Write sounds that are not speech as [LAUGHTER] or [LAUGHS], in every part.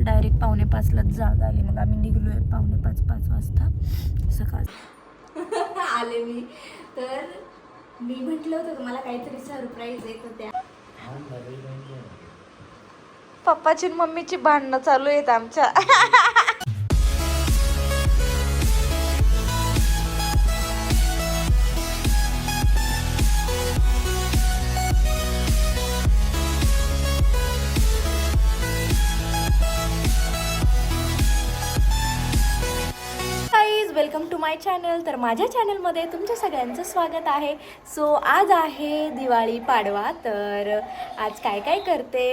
तर डायरेक्ट पावणे पाचलाच जाग आली. मग आम्ही निघलोय पावणे पाच पाच वाजता. सकाळ. [LAUGHS] आले मी. तर मी म्हटलं होतं की मला काहीतरी सरप्राईज आहे. तर त्या पप्पाची आणि मम्मीची भांडणं चालू आहेत आमच्या. [LAUGHS] चॅनल तर माझ्या चॅनलमध्ये तुमच्या सगळ्यांचं स्वागत आहे. सो आज आहे दिवाळी पाडवा तर आज काय काय करते?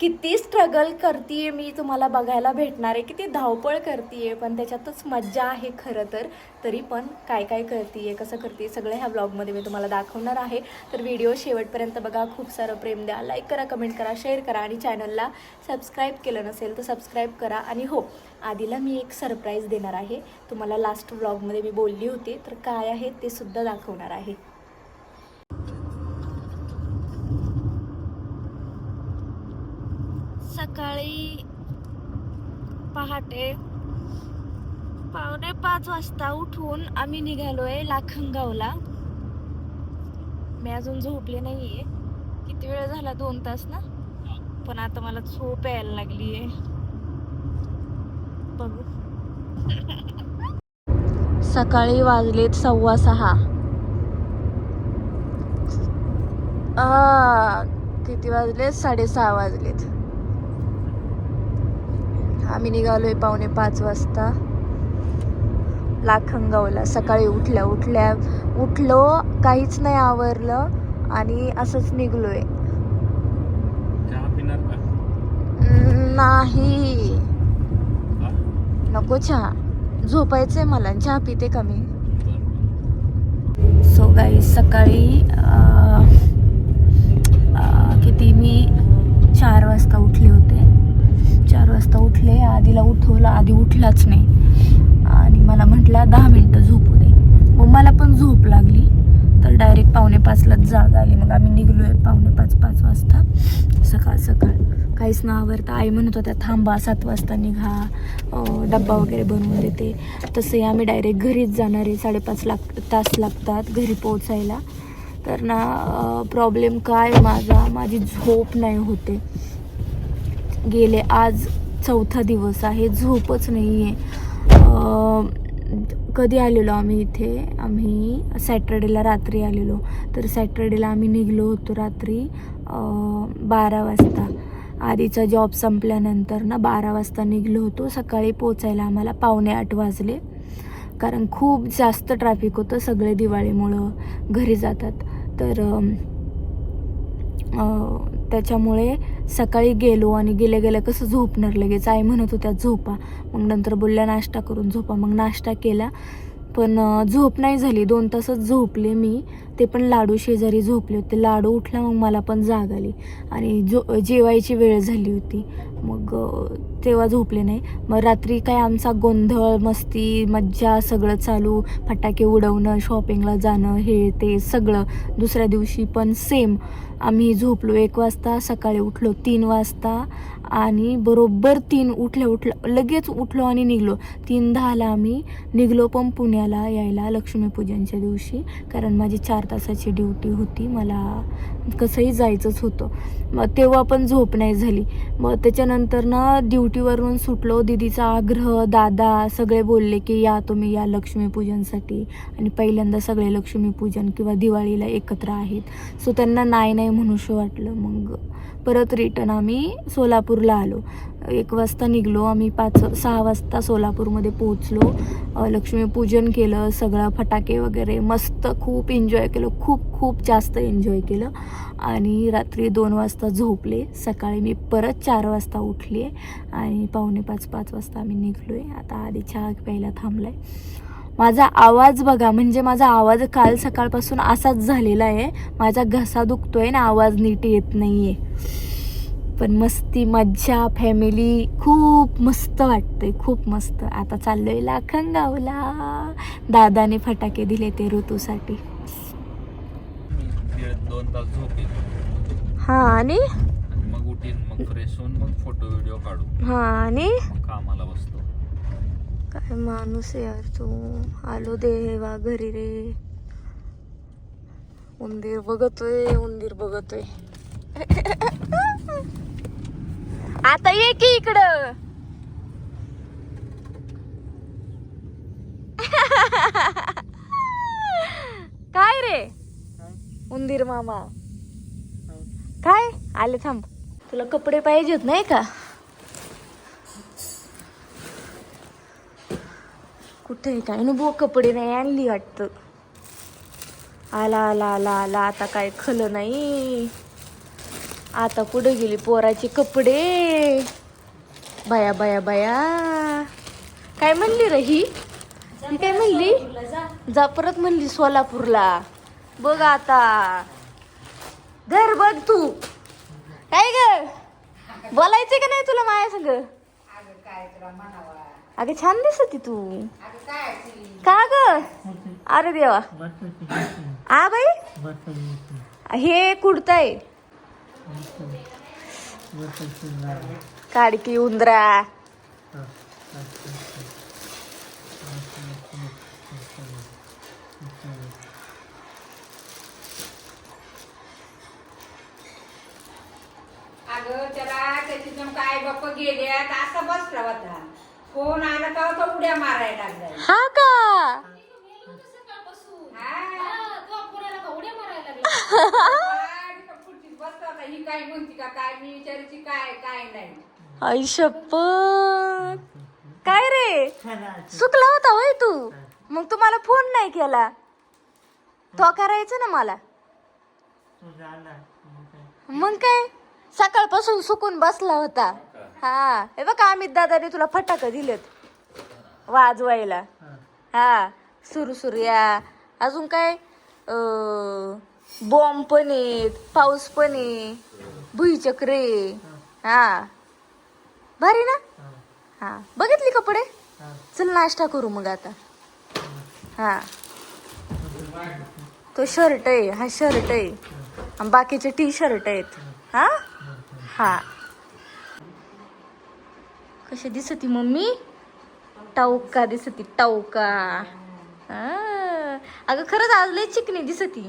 किती स्ट्रगल करते मी तुम्हाला बघायला भेटणार आहे. किती धावपळ करते पण त्याच्यातच मज्जा आहे खरं तर. तरी पण काय काय करते कसं करते सगळं ह्या ब्लॉगमध्ये मी तुम्हाला दाखवणार आहे. तर व्हिडिओ शेवटपर्यंत बघा खूप सारं प्रेम द्या. लाईक करा कमेंट करा शेअर करा आणि चॅनलला सबस्क्राईब केलं नसेल तर सबस्क्राईब करा. आणि हो आधीला मी एक सरप्राईज देणार आहे. तुम्हाला लास्ट व्लॉगमध्ये मी बोलली होती तर काय आहे ते सुद्धा दाखवणार आहे. सकाळी पहाटे पावणे पाच वाजता उठून आम्ही निघालोय लाखनगावला. मी अजून झोपले नाहीये. किती वेळ झाला? दोन तास ना? पण आता मला झोप यायला लागली आहे बघू. सकाळी वाजलेत सव्वा सहा. किती वाजलेत? साडेसहा वाजलेत. आम्ही निघालोय पावणे पाच वाजता. लाखंगावला सकाळी उठल्या उठल्या उठलो काहीच नाही आवरलं आणि असंच का? अं, नाही? नको चहा. झोपायचंय मला. आणि चहा पिते का मी. सो गाई सकाळी उठले उठवलं आधी उठलाच नाही. आणि मला म्हटला दहा मिनटं झोपू दे. मग मला पण झोप लागली. तर डायरेक्ट पावणे पाचलाच जाग आली. मग आम्ही निघलोय पावणे पाच पाच वाजता. सकाळ सकाळ. काहीच न आवरता. आई म्हणत होत्या थांबा सात वाजता निघा. डब्बा वगैरे बनवून देते. तसंही आम्ही डायरेक्ट घरीच जाणार आहे. साडेपाच लाख तास लागतात घरी पोहोचायला. तर ना प्रॉब्लेम काय? माझा माझी झोप नाही होते. गेले आज चौथा दिवस आहे. झोपच नाही आहे कधी आलेलो आम्ही इथे? आम्ही सॅटर्डेला रात्री आलेलो. तर सॅटर्डेला आम्ही निघलो होतो रात्री बारा वाजता. आधीचा जॉब संपल्यानंतर ना बारा वाजता निघलो होतो. सकाळी पोचायला आम्हाला पावणे आठ वाजले. कारण खूप जास्त ट्रॅफिक होतं सगळे दिवाळीमुळं घरी जातात. तर त्याच्यामुळे सकाळी गेलो आणि गेल्या गेल्या कसं झोपणार लगेच. आई म्हणत होत्या झोपा. मग नंतर बोलल्या नाश्ता करून झोपा. मग नाश्ता केला. पण झोप नाही झाली. दोन तासच झोपले मी. ते पण लाडू शेजारी झोपले होते. लाडू उठला मग मला पण जाग आली. आणि जो जेवायची वेळ झाली होती. मग तेव्हा झोपले नाही. मग रात्री काय आमचा गोंधळ मस्ती मज्जा सगळं चालू. फटाके उडवणं शॉपिंगला जाणं हे ते सगळं दुसऱ्या दिवशी पण सेम आम्ही झोपलो एक वाजता सकाळी उठलो तीन वाजता आणि बरोबर तीन उठल्या उठलं लगेच उठलो आणि निघलो. तीन दहाला आम्ही निघलो पण पुण्याला यायला लक्ष्मीपूजनच्या दिवशी. कारण माझी चार तासाची ड्युटी होती. मला कसंही जायचंच होतं. मग तेव्हा पण झोप नाही झाली. मग त्याच्यानंतर ना ड्युटीवरून सुटलो. दिदीचा आग्रह दादा सगळे बोलले की या तुम्ही या लक्ष्मीपूजनसाठी. आणि पहिल्यांदा सगळे लक्ष्मीपूजन किंवा दिवाळीला एकत्र आहेत. सो त्यांना नाही नाही म्हणूशी वाटलं. मग परत रिटर्न आम्ही सोलापूरला आलो. एक वाजता निघलो आम्ही पाच सहा वाजता सोलापूरमध्ये पोहोचलो. लक्ष्मीपूजन केलं सगळं फटाके वगैरे मस्त खूप एन्जॉय केलं खूप खूप जास्त एन्जॉय केलं. आणि रात्री दोन वाजता झोपले. सकाळी मी परत चार वाजता उठले आणि पावणे पाच पाच वाजता आम्ही निघलो आहे आता आधी चहा प्यायला थांबला आहे माझा आवाज बघा म्हणजे माझा आवाज काल सकाळपासून असाच झालेला आहे. माझा घसा दुखतोय ना आवाज नीट येत नाही आहे पण मस्ती मज्जा फॅमिली खूप मस्त वाटतंय खूप मस्त. आता चाललोय लाखनगावला दादाने फटाके दिले ते ऋतूसाठी. मी दीड दोन तास झोपेल हा आणि? मग उठेल मग फ्रेश होऊन मग फोटो व्हिडिओ काढू. हा आणि? कामाला बसतो. काय माणूस आहे यार तू. आलो देवा घरी रे. उंदीर बघतोय उंदीर बघतोय. [LAUGHS] आता ये की इकडं. [LAUGHS] काय रे? उंदीर मामा. काय? आले थांब. तुला कपडे पाहिजेत नाही का? कुठे आहे काय? अनुभव कपडे नाही आणली वाटतं. आला आला आला आला. आता काय खलं नाही. आता कुठे गेली पोराचे कपडे. बाया बाया बाया. काय म्हणली रे ही? ती काय म्हणली? जा परत म्हणली सोलापूरला. बघ आता. घर बघ तू. काय ग? बोलायचं का नाही तुला माया संग? अगं छान दिसती तू. का ग? अरे देवा. आ बाई? हे कुडताय. काडकी उंदरा. अगं त्याला त्याची नेमकं आई बाप गेल्यात असा बसला होता. फोन आला का तो उड्या मारायला हा का? ही. काय म्हणती का काय मी विचारायची काय काय नाही आई शपथ. काय रे? चुकला होता होय तू? मग तुम्हाला फोन नाही केला? तो करायचं ना मला. मग काय? सकाळपासून सुकून बसला होता. हा. हे बघा अमित दादाने तुला फटाक दिलेत. वाजवायला. हा. सुरू सुरू. या. अजून काय? बॉम्ब पण आहेत पाऊस पण आहे भुईचक्रे हा. भारी ना? हा. बघितली कपडे? चल नाश्ता करू मग आता. हा. तो शर्ट आहे हा शर्ट आहे. बाकीचे टी शर्ट आहेत. हा? हा. कशी दिसती मम्मी? टाऊका दिसती टाऊका. अगं खरंच आज लय चिकनी दिसती.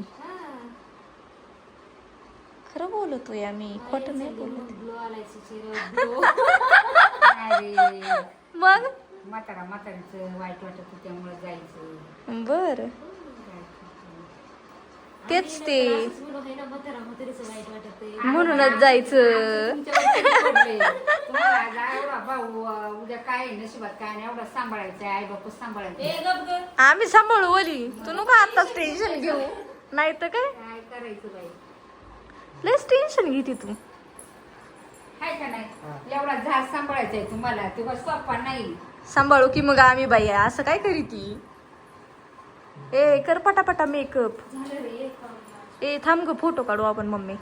खरं बोलतो या मी खोट नाही बोलत. अरे. [LAUGHS] मग? म्हातारा म्हातारीचं वाईट वाटत त्यामुळे जायचं. बर तेच ते म्हणूनच जायचं तुम्हाला आज एवढा भाऊ अं, उद्या काय आहे नशिबात काय नाही एवढा सांभाळायचं आई बाप सांभाळायचं आम्ही सांभाळू ओली तू नको आताच टेन्शन घेऊ. नाही तर काय? काय करायचं बाई लयच टेन्शन घेते तू. हाय का नाही एवढा झाड सांभाळायचा आहे तुम्हाला ते सांभाळू की मग आम्ही बाई. असं काय करी ती ए कर पटापटा मेकअप ए थांब ग फोटो काढू आपण मम्मी.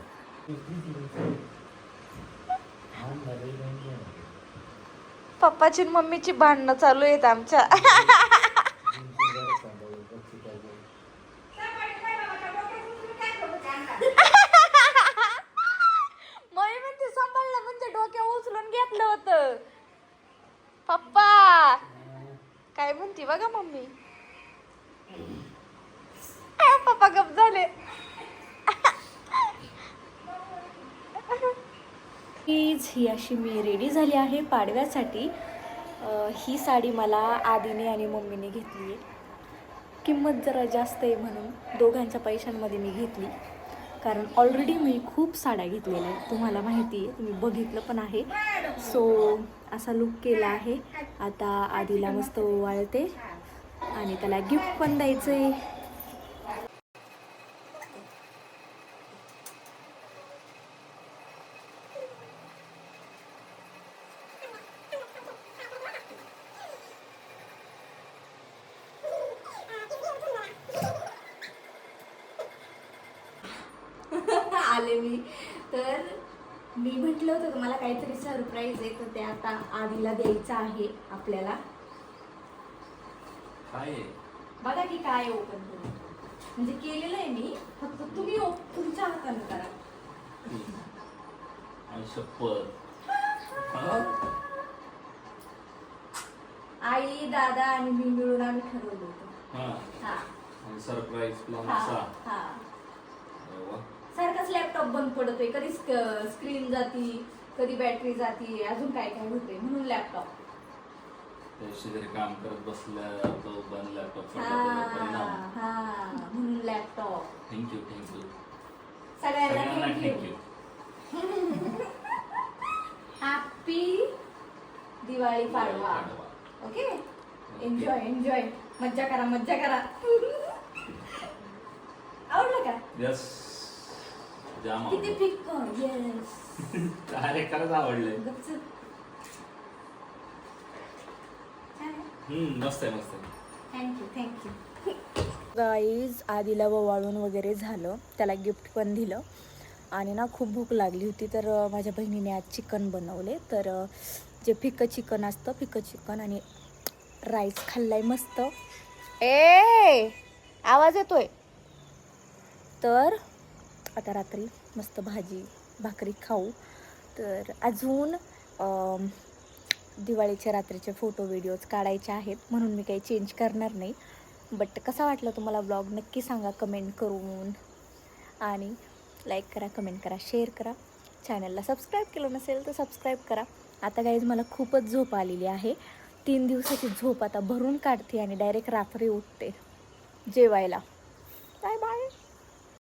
पप्पाची आणि मम्मीची भांडणं चालू आहेत आमच्या. मम्मी म्हणते सांभाळलं. म्हणजे डोक्या उचलून घेतलं होतं. पप्पा. काय म्हणते बघा मम्मी. पप्पा गप झाले. प्लीज ही अशी मी रेडी झाली आहे पाडव्यासाठी. ही साडी मला आदीने आणि मम्मीने घेतली आहे. किंमत जरा जास्त आहे म्हणून दोघांच्या पैशांमध्ये मी घेतली. कारण ऑलरेडी मी खूप साड्या घेतलेल्या आहेत. तुम्हाला माहिती आहे तुम्ही बघितलं पण आहे. सो असा लुक केला आहे. आता आधीला मस्त वाळते आणि त्याला गिफ्ट पण द्यायचं आहे मी तर मी म्हटलं होतं की मला काहीतरी सरप्राईज आहे तर ते आता आधीला द्यायचं आहे आपल्याला. काय बघा की काय ओपन करून. म्हणजे केलेलं आहे मी फक्त तुम्ही तुमच्या हाताने करा. आई दादा आणि मी मिळून आम्ही ठरवलं होतं. हा. हा. सरप्राईज प्लॅन हा असा हा. अरे वा. सारखाच लॅपटॉप बंद पडतोय. कधी स्क्रीन जाती कधी बॅटरी जाती अजून काय काय होते म्हणून लॅपटॉप त्याशी जरी काम करत बसल्या तो बंद लॅपटॉप हा हा म्हणून laptop thank you thank you सगळ्यांना thank you happy [LAUGHS] Diwali Padwa. Okay enjoy enjoy मज्जा करा मज्जा करा. आवडलं का यस जाम किती आवडलं. फिक्क येस [LAUGHS] अरे खरंच आवडलंय. हम्म मस्त आहे मस्त आहे. Thank you thank you guys आधीला ववाळून वगैरे झालं. त्याला गिफ्ट पण दिलं. आणि ना खूप भूक लागली होती तर अं, माझ्या बहिणीने आज चिकन बनवले. तर अं, जे फिकं चिकन असतं फिकं चिकन आणि राईस खाल्लाय मस्त. ए आवाज येतोय. तर आता रात्री मस्त भाजी भाकरी खाऊ. तर अजून दिवाळीच्या रात्रीचे फोटो व्हिडिओज काढायचे आहेत. म्हणून मी काही चेंज करणार नाही. बट कसा वाटला तुम्हाला ब्लॉग नक्की सांगा कमेंट करून. आणि लाईक करा कमेंट करा शेअर करा. चॅनलला सबस्क्राईब केलं नसेल तर सबस्क्राईब करा. आता गाईज मला खूपच झोप आलेली आहे. तीन दिवसाची झोप आता भरून काढते आणि डायरेक्ट रात्री उठते. जेवायला.